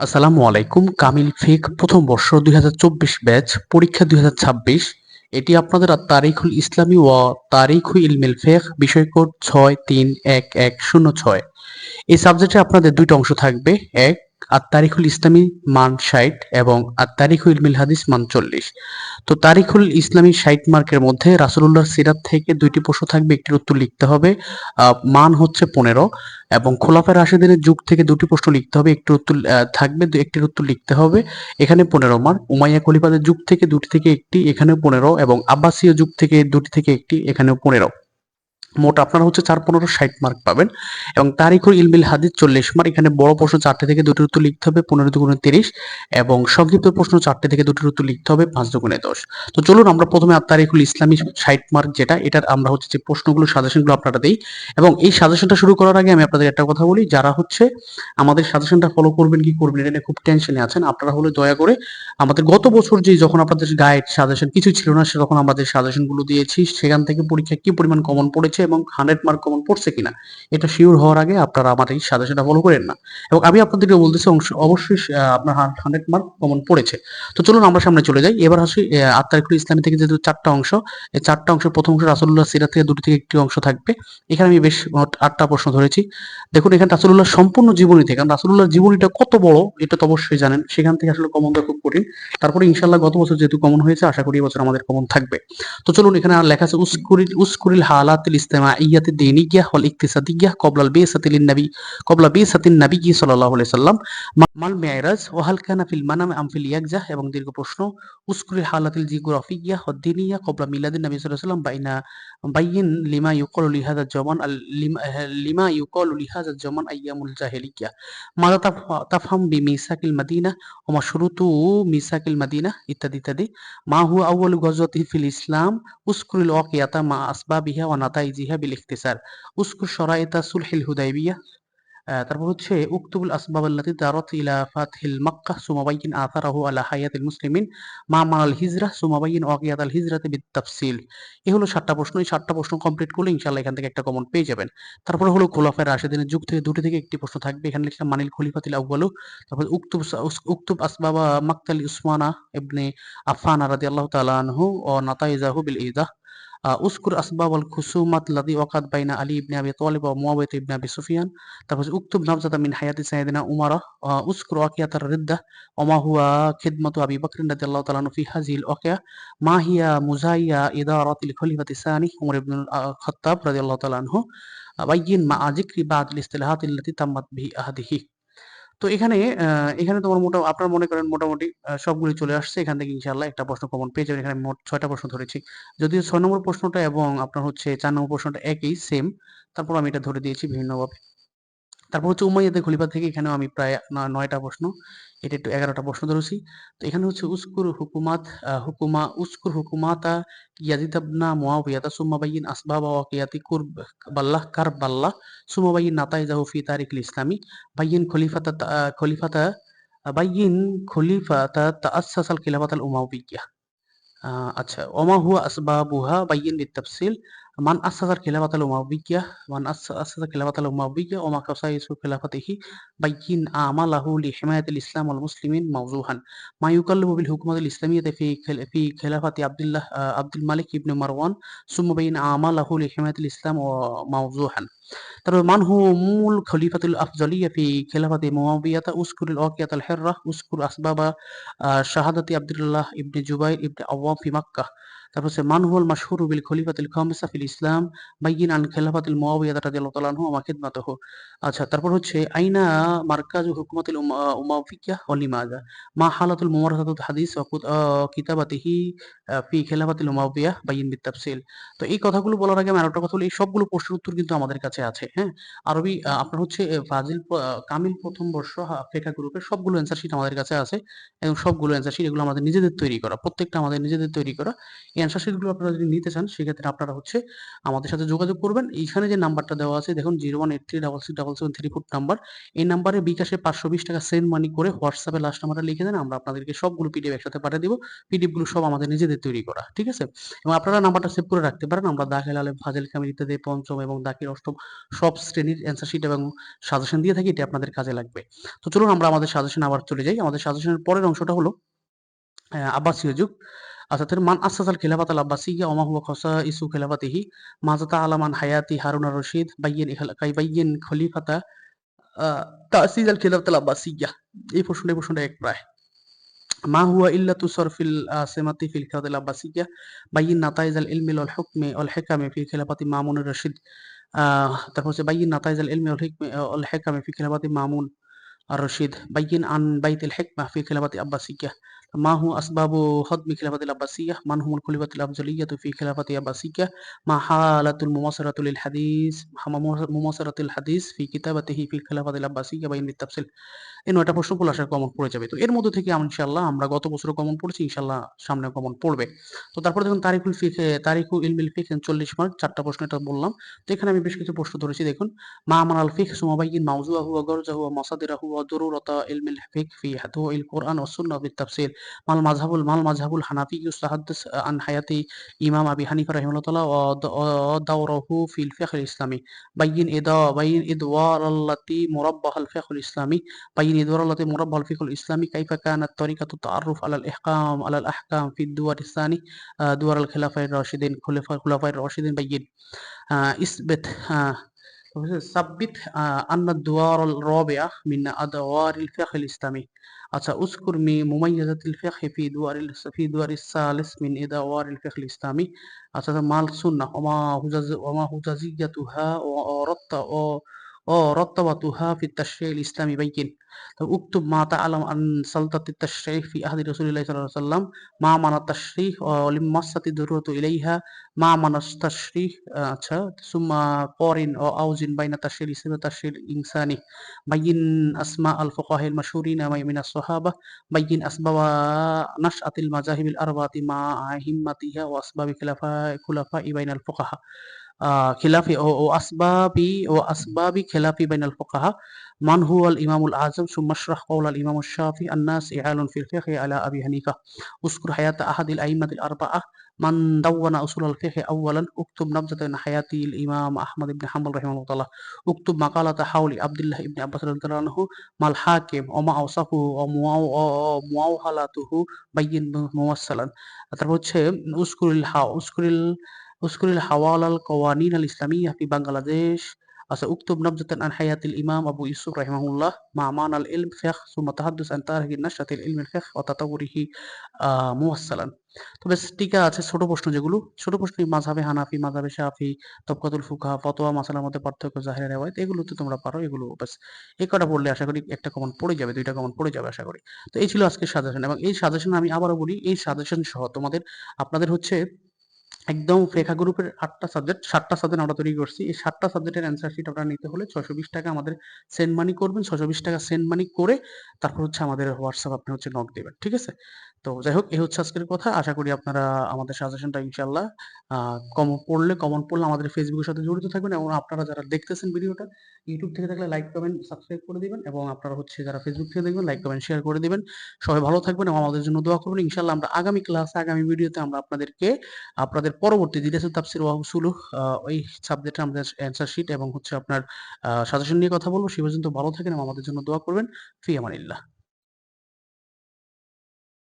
আসসালামু আলাইকুম, কামিল ফেক, প্রথম বর্ষ দুই হাজার চব্বিশ ব্যাচ, পরীক্ষা দুই হাজার ছাব্বিশ। এটি আপনাদের তারিখুল ইসলামী ও তারিখু ইলমিল ফেক, বিষয় কোড ছয় তিন এক এক শূন্য ছয়। এই সাবজেক্টে আপনাদের দুইটা অংশ থাকবে। এক আর তারিখুল ইসলামী মান ষাট এবং আর তারিখুল ইলমিল হাদিস মান চল্লিশ। তো তারিখুল ইসলামী ষাট মার্কের মধ্যে রাসুলুল্লাহ সিরাত থেকে দুইটি প্রশ্ন থাকবে, একটির উত্তর লিখতে হবে মান হচ্ছে পনেরো এবং খোলাফের রাশেদিনের যুগ থেকে দুটি প্রশ্ন লিখতে হবে একটি উত্তর থাকবে একটির উত্তর লিখতে হবে, এখানে পনেরো মার্ক উমাইয়া খলিফাদের যুগ থেকে দুটি থেকে একটি, এখানেও পনেরো এবং আব্বাসীয় যুগ থেকে দুটি থেকে একটি, এখানেও পনেরো। মোট আপনারা হচ্ছে চার পনেরো ষাট মার্ক পাবেন। এবং তারিখুল ইলমিল হাদিস চল্লিশ মার্ক। এখানে বড় প্রশ্ন চারটে থেকে দুটির উত্তর লিখতে হবে, পনেরো দুগুণে তিরিশ। এবং সংক্ষিপ্ত প্রশ্ন চারটে থেকে দুটির উত্তর লিখতে হবে, পাঁচ দুগুণে দশ। তো চলুন আমরা প্রথমে তারিখুল ইসলামী ষাট মার্ক যেটা, এটার আমরা হচ্ছে যে প্রশ্নগুলো সাজেশনগুলো আপনারা দিই। এবং এই সাজেশনটা শুরু করার আগে আমি আপনাদের একটা কথা বলি, যারা হচ্ছে আমাদের সাজেশনটা ফলো করবেন কি করবেন এটা খুব টেনশনে আছেন, আপনারা হলে দয়া করে আমাদের গত বছর যে যখন আপনাদের গাইড সাজেশন কিছু ছিল না তখন আমাদের সাজেশনগুলো দিয়েছি, সেখান থেকে পরীক্ষা কি পরিমাণ কমন পড়েছে এবং হান্ড্রেড মার্ক কমন পড়ছে কিনা, এটা শিওর হওয়ার আগে আপনারা আমার এই সাজেশনটা ফলো করেন না। এবং আমি আপনাদেরকে বলতেছি অবশ্যই আপনার হান্ড্রেড মার্ক কমন পড়েছে। তো চলুন আমরা সামনে চলে যাই। এবার আসি আত্মারিকুল ইসলামী থেকে যেহেতু চারটা অংশ এই চারটা অংশের প্রথম অংশ রাসুল্লাহ সিরাত থেকে, দুটি থেকে একটি অংশ থাকবে। এখানে আমি বেশ আটটা প্রশ্ন ধরেছি। দেখুন, এখানে রাসুল্লাহ সম্পূর্ণ জীবনী থেকে, কারণ রাসুল্লাহ জীবনীটা কত বড়, এটা তো অবশ্যই জানেন। সেখান থেকে আসলে কমন দেওয়া খুব কঠিন। তারপরে ইনশাল্লাহ গত বছর যেহেতু কমন হয়েছে, আশা করি এবছর আমাদের কমন থাকবে। তো চলুন, এখানে লেখা আছে, উসকুরিল উসকুরিল হালাতিল ওয়াল ইকতিসাদিগিয়া কবলাল বিসাতিল নবী কবলা বিসাতিন নবী সাল্লাল্লাহু আলাইহি সাল্লাম মা- মাল মিরাজ ওয়া হাল কানা ফিল মানাম আম ফিল ইয়াকজাহ এবং দীর্ঘ প্রশ্ন উসকুরিল হালাতিল জিওগ্রাফিয়া ওয়াদ কবলা মিলাদিন নবী সাল্লাল্লাহু আলাইহি সাল্লাম বাইনা বাইয়িন লিমা ইউকালু লিহাযা জামান লিমা ইউকালু লিহাযা জামান আইয়ামুল জাহিলিয়া তাফ- তাফহাম বিমিসাকিল মাদিনা ওয়া মাশরুতু মিসাকিল মাদিনা ইত্যাদি ইত্যাদি. মা হুয়া আউয়ালু গজওয়াতিহি ফিল ইসলাম উসকুরিল ওয়াকিয়াতা মা আসবাবিহা ওয়া নাতাইজিহা বিল ইখতিসার উসকুর শরাইতা সুলহিল হুদাইবিয়া। তারপর হচ্ছে উক্তুবুল আসবাব একটা কমন পেয়ে যাবেন। তারপরে হলো থেকে দুটি থেকে একটি প্রশ্ন থাকবে। এখানে মানিল খলিফাতিল আউয়ালু। তারপর উক্তুব উক্তুব আসবাবা মাকতাল উসমানা ইবনে আফফান রাদিয়াল্লাহু আহ, উস্কুর আসবাব আল খুসুমাত লাদি ওয়াকাত বাইনা আলী ইবনে আবি তালিব ও মুয়াবিয়া ইবনে আবি সুফিয়ান তারপর হচ্ছে উক্তুব নাবজাতা মিন হায়াতি সাইয়েদিনা উমারা আহ, উস্কুর ওয়াকিয়াতার রিদ্দা ওমা হুয়া খিদমাতু আবি বকর রাদিয়াল্লাহু তাআলা আনহু ফি হাযিল ওয়াকিয়া মা হিয়া মুজাইয়া ইদারাতিল খলিফাতি সানি উমর ইবনে খাত্তাব রাদিয়াল্লাহু তাআলা আনহু বাইয়িন মা যিকরি বাদিল তো এখানে এখানে তোমার মোটা, আপনার মনে করেন মোটামুটি সবগুলি চলে আসছে। এখান থেকে ইনশাল্লাহ একটা প্রশ্ন কমন পেয়ে যাবেন। এখানে মোট ছয়টা প্রশ্ন ধরেছি। যদিও ছয় নম্বর প্রশ্নটা এবং আপনার হচ্ছে চার নম্বর প্রশ্নটা একই সেম তারপর আমি এটা ধরে দিয়েছি বিভিন্নভাবে তারপর হচ্ছে উমাইয়াদের খলিফা থেকে এখানেও আমি প্রায় নয়টা প্রশ্ন এটা একটু এগারোটা প্রশ্ন ধরেছি। তো এখানে হচ্ছে উস্কুর হুকুমাত হুকুমা উস্কুর হুকুমাতা ইয়াজিদ আবনা মুয়াবিয়াতা সুম্মা বাইয়িন আসবাব ওয়াকিয়াতি কুরব বাল্লাহ কার বাল্লাহ সুম্মা নাতাই নাতাইজাহু ফি তারিকুল ইসলামি। বাইয়িন খলিফাতা তা- খলিফাতা বাইয়িন খলিফাতা তাআসসাসাল খিলাফাতাল উমাউবিয়্যাহ আহ, আচ্ছা ওমা হুয়া আসবাবুহা বাইয়িন বিতাফসিল মান আসাসার খিলাফাতাল উমাউবিয়্যাহ মান আস- আসাসা খিলাফাতাল উমাউবিয়্যাহ ওমা খাসাইসু খিলাফাতিহি বাইয়িন আমালাহু লিহিমায়াতিল ইসলাম ওয়াল মুসলিমিন মাওজুহান মা ইউকাল্লিবু বিল হুকুমাতিল ইসলামিyyati ফি খিল- ফি খিলাফাতি আব্দুল্লাহ আহ, আব্দুল মালিক ইবনে মারওয়ান সুম্মা বাইয়িন আমালাহু লিহিমায়াতিল ইসলাম ওয়া মাওজুহান তারপর মান হুমুল খলিফাতুল আফজলিয়া ফি খিলাফাতি মুয়াবিয়াতা উসকুরুল ওয়াকিয়াতাল হিররাহ উসকুর আসবাবা আহ, শাহাদাতি আব্দুল্লাহ ইবনে জুবাইর ইবনে আওয়াম ফি মাক্কাহ তারপর হচ্ছে মান হুয়াল মাশহুরু বিল খলিফাতিল খামিসা ফিল ইসলাম বাইয়িন আন খিলাফাতিল মুয়াবিয়া রাদিয়াল্লাহু তাআলা আনহু ওয়া খিদমাতুহু। আচ্ছা তারপর হচ্ছে, আইনা মারকাজু হুকুমাতিল উমা- উমাবিয়া ওয়া লিমাযা মা হালাতুল মুমারাসাতুল হাদিস ওয়া কুত- কিতাবাতিহি ফি খিলাফাতিল উমাবিয়া বাইয়িন বিতাফসিল তো এই কথাগুলো বলার আগে আমি আরেকটা কথা বলি, এই সবগুলো প্রশ্নের উত্তর কিন্তু আমাদের কাছে আছে হ্যাঁ? আরবি আপনার হচ্ছে ফাজিল কামিল প্রথম বর্ষ ফেকা গ্রুপের সবগুলো অ্যান্সার শিট আমাদের কাছে আছে এবং সবগুলো অ্যান্সার শিট এগুলো আমাদের নিজেদের তৈরি করা, প্রত্যেকটা আমাদের নিজেদের তৈরি করা। অ্যান্সার শিটগুলো আপনারা যদি নিতে চান, সেক্ষেত্রে আপনারা হচ্ছে আমাদের সাথে যোগাযোগ করবেন। এইখানে যে নাম্বারটা দেওয়া আছে, দেখুন zero one eight three double six double seven three four number. এই নাম্বারে বিকাশে পাঁচশো বিশ টাকা সেন্ড মানি করে হোয়াটসঅ্যাপে লাস্ট নাম্বারটা লিখে দেন, আমরা আপনাদেরকে সবগুলো পিডিএফ একসাথে পাঠিয়ে দিব। পিডিএফগুলো সব আমাদের নিজেদের তৈরি করা, ঠিক আছে? এবং আপনারা নাম্বারটা সেভ করে রাখতে পারেন। আমরা দাখিল আলেম ফাজিল কামিল ইত্যাদি, পঞ্চম এবং দাখিল অষ্টম সব শ্রেণির অ্যান্সার শিট এবং সাজেশন দিয়ে থাকি, এটা আপনাদের কাজে লাগবে। তো চলুন আমরা আমাদের সাজেশন আবার চলে যাই। আমাদের সাজেশনের পরের অংশটা হলো আব্বাসীয় যুগ। আচ্ছা, অর্থাৎ মান আসাল খিলাফাত আল আব্বাসিয়া ওমা হুয়া খসা ইসু খিলাফাতিহি মাজাতা আলামান হায়াতি হারুন রশিদ বাইয়েন বাইয়েন খলিফাতা তাসিজ আল খিলাফাত আল আব্বাসিয়া এই প্রশ্নটা প্রশ্নটা এক প্রায়। মা হুয়া ইল্লাতু সরফিল সেমাতি ফিল খিলাফাত আল আব্বাসিয়া বাইয়েন নাতাইজ আল ইলমিল অল হুকমে অল হেকামে ফিল খিলাফাতি মামুনুর রশিদ। তারপর হচ্ছে বাইয়েন নাতাইজ আল ইলমি অল হিকমে অল হেকামে ফি খিলাফাতি মামুন আর রশিদ। বাইয়েন আন বাইতুল হিকমা ফি খিলাফাতি আব্বাসিয়া ما هو أسباب هدم خلافة العباسية من هم الخلفاء الأفضلية في خلافة العباسية ما حالة المماصرة للحديث؟ مماصرة الحديث في كتابته في الخلافة العباسية بين بالتفصيل এই নয়টা প্রশ্ন পড়লে আসার কমন পড়ে যাবে। তো এর মধ্যে থেকে ইনশাল্লাহ আমরা গত বছর কমন পড়েছি ইনশাল্লাহ সামনে কমন পড়বে। তো তারপরে দেখুন তারিকুল ফিক তারিকু ইলমিল ফিক চল্লিশ মার্ক, চারটা প্রশ্ন এটা বললাম। তো এখানে আমি বেশ কিছু প্রশ্ন ধরেছি, দেখুন। মা আমান আল ফিক সুমাবাইয়িন মাউজুআহু ওয়া গরজাহু ওয়া মাসাদিরাহু ওয়া দুরুরাতা, ইলমিল ফিক, ফি হাদুইল কোরআন ওয়া সুন্নাহ বিত তাফসীর। মাল মাযহাবুল মাল মাযহাবুল হানাফি ইউস্তাহাদ্দাস আন হায়াতি, ইমাম আবি হানিফা রাহিমাহুল্লাহ তাআলা ফিল ফিকহ ইসলামি। বাইয়িন ইদা, বাইয়িন ইদওয়ার আল্লাতি মুরাব্বাহ আল ফিকহ ইসলামি بين دور التي مربع الفقه الإسلامي كيف كانت طريقة التعرف على الإحكام على الأحكام في الدول الثاني آه، دول الخلفاء الراشدين خلفاء الخلفاء الراشدين بين آه، اثبت آه، ثبت آه، أن الدوار الرابعة من أدوار الفقه الإسلامي আচ্ছা اذكر من مميزات الفقه في دور ال- في دور الثالث من أدوار الفقه الإسلامي আচ্ছা مال سنة وما هجز وما هجزيتها ورت ورتبتها في التشريع الإسلامي بين طب اكتب ما تعلم عن سلطة التشريع في عهد رسول الله صلى الله عليه وسلم ما معنى التشريع ولمست الضرورة إليها ما معنى التشريع آه، আচ্ছা ثم قارن أو أوزن بين التشريع الإسلامي والتشريع الإنساني بين أسماء الفقهاء المشهورين من الصحابة بين أسباب نشأة المذاهب الأربعة مع أئمتها وأسباب خلفاء خلفاء بين الفقهاء খিলাফি ও ও আসবাবি ও আসবাবি খেলাফি বাইনাল ফুকাহা। মান হু আল ইমামুল আজম সুমাশরাহ কৌল আল ইমাম শাফি, আন্নাস ইহালুন ফিল ফিকহি আলা আবি হানিফা। উসকুর হায়াত আহাদিল আইমাতিল আরবাআহ মান দাওয়ানা উসুল আল ফিকহি আউয়ালান উক্তুব নাবজাতান হায়াতিল ইমাম আহমদ ইবনে হাম্বল রাহিমাহুল্লাহ। তাআলা উক্তুব মাকালাতা হাওলি আব্দুল্লাহ ইবনে আব্বাস রাদিয়াল্লাহু আনহু, মাল হাকিম, ও মা আওসাফু ও মুআও, ও মুআওহালাতুহু বাইয়িন মুওয়াসসালান। তারপর হচ্ছে উসকুরিল হা উসকুরিল কওয়ানিন আল বাংলাদেশ আচ্ছা আন হায়াতিল ইমাম আবু ইউসুফ রাহিমাহুল্লাহ মা মান আল ইলম তাহাদ্দুস আন তারিহি নাশাতিল ইলমিল ফিকহ ওয়া তাতাওয়ুরিহি আহ মুওয়াসসালান তো বেশ, টিকা আছে ছোট প্রশ্ন যেগুলো। ছোট প্রশ্ন মাযহাবে হানাফি মাযহাবে শাফি, তবকাতুল ফুকাহা, ফতোয়া, মাসালার মধ্যে পার্থক্য, জাহির, রেওয়ায়াত এগুলো তো তোমরা পারো, এগুলো বাস এই কটা পড়লে আশা করি একটা কমন পড়ে যাবে, দুইটা কমন পড়ে যাবে আশা করি। তো এই ছিল আজকের সাজেশন এবং এই সাজেশন আমি আবারও বলি, এই সাজেশন সহ তোমাদের, আপনাদের হচ্ছে একদম রেখা গ্রুপের আটটা সাবজেক্ট সাতটা সাবজেক্ট আমরা তৈরি করছি। এই সাতটা সাবজেক্টের অ্যান্সার শিট আপনারা নিতে হলে ছশো বিশ টাকা আমাদের সেন্ড মানি করবেন। ছশো বিশ টাকা সেন্ড মানি করে তারপর হচ্ছে আমাদের হোয়াটসঅ্যাপ আপনি হচ্ছে নক দেবেন। ঠিক আছে? তো যাই হোক, এই হচ্ছে আজকের কথা। আশা করি আপনারা আমাদের সাজেশনটা ইনশাল্লাহ কমন পড়লে কমন পড়লে আমাদের ফেসবুকের সাথে জড়িত থাকবেন এবং আপনারা যারা দেখতেছেন ভিডিওটা ইউটিউব থেকে থাকলে লাইক কমেন্ট সাবস্ক্রাইব করে দিবেন এবং আপনারা হচ্ছে যারা ফেসবুক থেকে দেখবেন লাইক কমেন্ট শেয়ার করে দিবেন। সবাই ভালো থাকবেন এবং আমাদের জন্য দোয়া করবেন। ইনশাল্লাহ আমরা আগামী ক্লাসে আগামী ভিডিওতে আমরা আপনাদেরকে, আপনাদের পরবর্তী দিদাসুল তাফসির ওয়া উসুলু ওই সাবজেক্টে আমাদের অ্যান্সার শিট এবং হচ্ছে আপনার সাজেশন নিয়ে কথা বলব। সে পর্যন্ত ভালো থাকেন এবং আমাদের জন্য দোয়া করবেন। ফি আমানিল্লাহ।